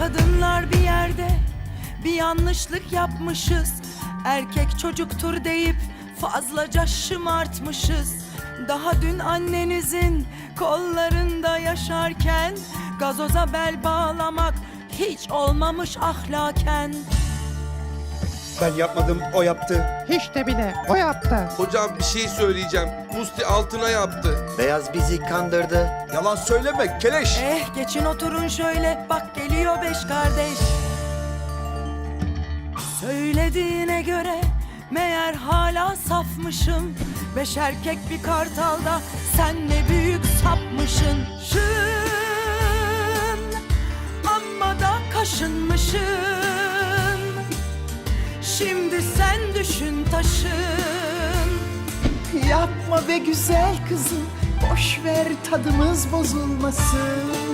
kadınlar bir yerde bir yanlışlık yapmışız. Erkek çocuktur deyip fazlaca şımartmışız. Daha dün annenizin kollarında yaşarken gazoza bel bağlamak hiç olmamış ahlaken. Ben yapmadım, o yaptı. Hiç de bile o yaptı. Hocam bir şey söyleyeceğim. Musti altına yaptı. Beyaz bizi kandırdı. Yalan söyleme, keleş. Eh geçin oturun şöyle bak geliyor beş kardeş Söylediğine göre meğer hala safmışım Beş erkek bir kartalda sen ne büyük sapmışın Şın amma da kaşınmışın taşın Yapma be güzel kızım Boş ver tadımız bozulmasın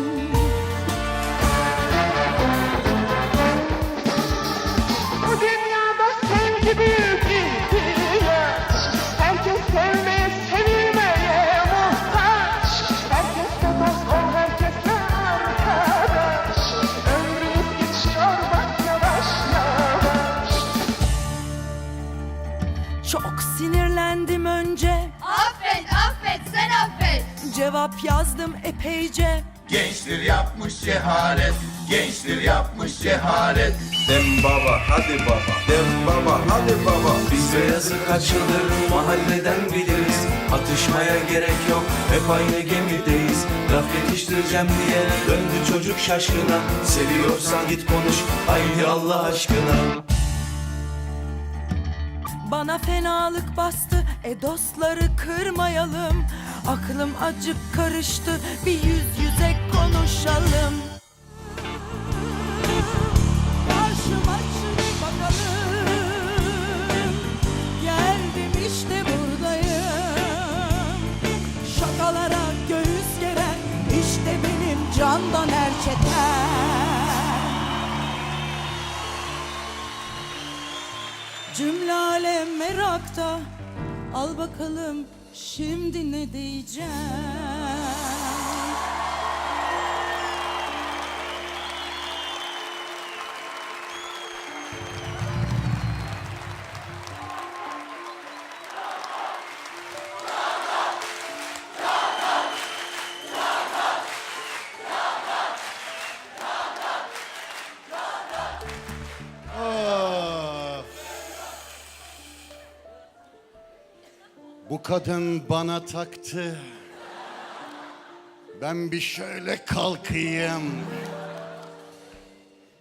Çok sinirlendim önce Affet, affet, sen affet. Cevap yazdım epeyce Gençtir yapmış cehalet, gençtir yapmış cehalet. Dem baba, hadi baba, dem baba, hadi baba. Biz beyazı kaç yıldır mahalleden biliriz Atışmaya gerek yok hep aynı gemideyiz Laf yetiştireceğim diye döndü çocuk şaşkına Seviyorsan git konuş haydi Allah aşkına Bana fenalık bastı e dostları kırmayalım. Aklım acık karıştı bir yüz yüze konuşalım Cümle alem merakta. Al bakalım şimdi ne diyeceğim Bu kadın bana taktı. Ben bir şöyle kalkayım.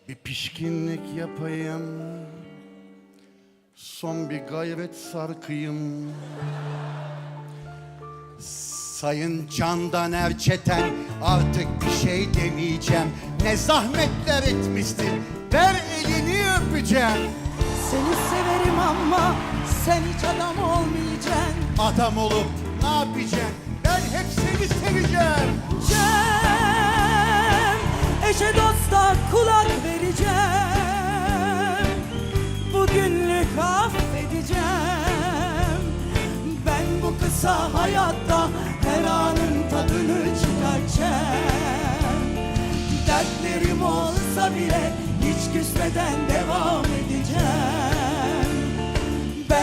Bir pişkinlik yapayım. Son bir gayret sarkayım. Sayın Candan Erçeten artık bir şey demeyeceğim. Ne zahmetler etmişsin. Ver elini öpeceğim. Seni severim ama sen hiç adam olmayacaksın. Adam olup ne yapacaksın? Ben hep seni seveceğim. Cem Eşe dosta kulak vereceğim. Bugünlük affedeceğim. Ben bu kısa hayatta her anın tadını çıkaracağım. Dertlerim olsa bile hiç küsmeden devam edeceğim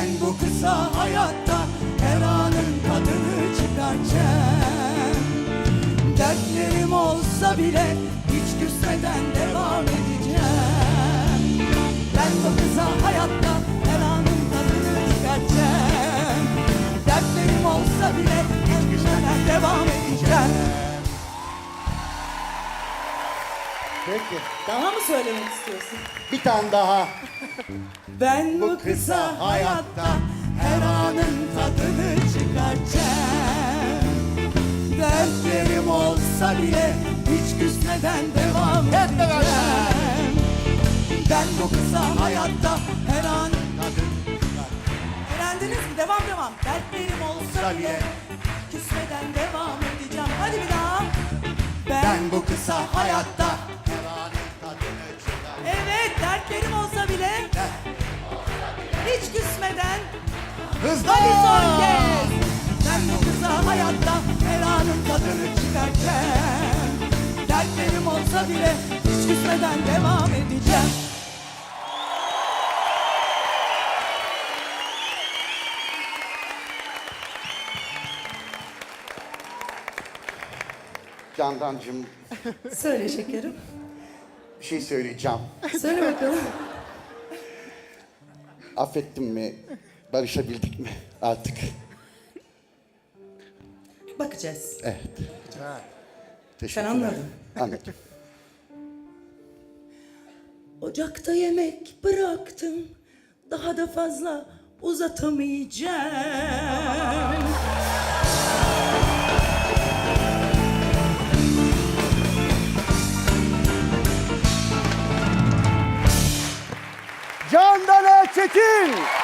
Ben bu kısa hayatta her anın tadını çıkaracağım Dertlerim olsa bile hiç küsmeden devam edeceğim Peki. Daha mı söylemek istiyorsun? Bir tane daha. Ben bu kısa hayatta her anın tadını çıkaracağım Dertlerim olsa bile hiç küsmeden devam edeceğim Ben bu kısa hayatta her an Öğrendiniz mi? Devam devam Dertlerim olsa bile küsmeden devam edeceğim Hadi bir daha Ben bu kısa hayatta Evet dertlerim olsa bile hiç küsmeden Hızlı. Hadi son kez Ben bu kısa hayatta her anın tadını çıkarken Dertlerim olsa bile hiç küsmeden devam edeceğim Candancığım Söyle şekerim bir şey söyleyeceğim. Söyle bakalım Affettin mi? Barışabildik mi artık? Bakacağız Evet. Teşekkürler. anladın. Anladım. Ocakta yemek bıraktım Daha da fazla uzatamayacağım Candan Erçetin!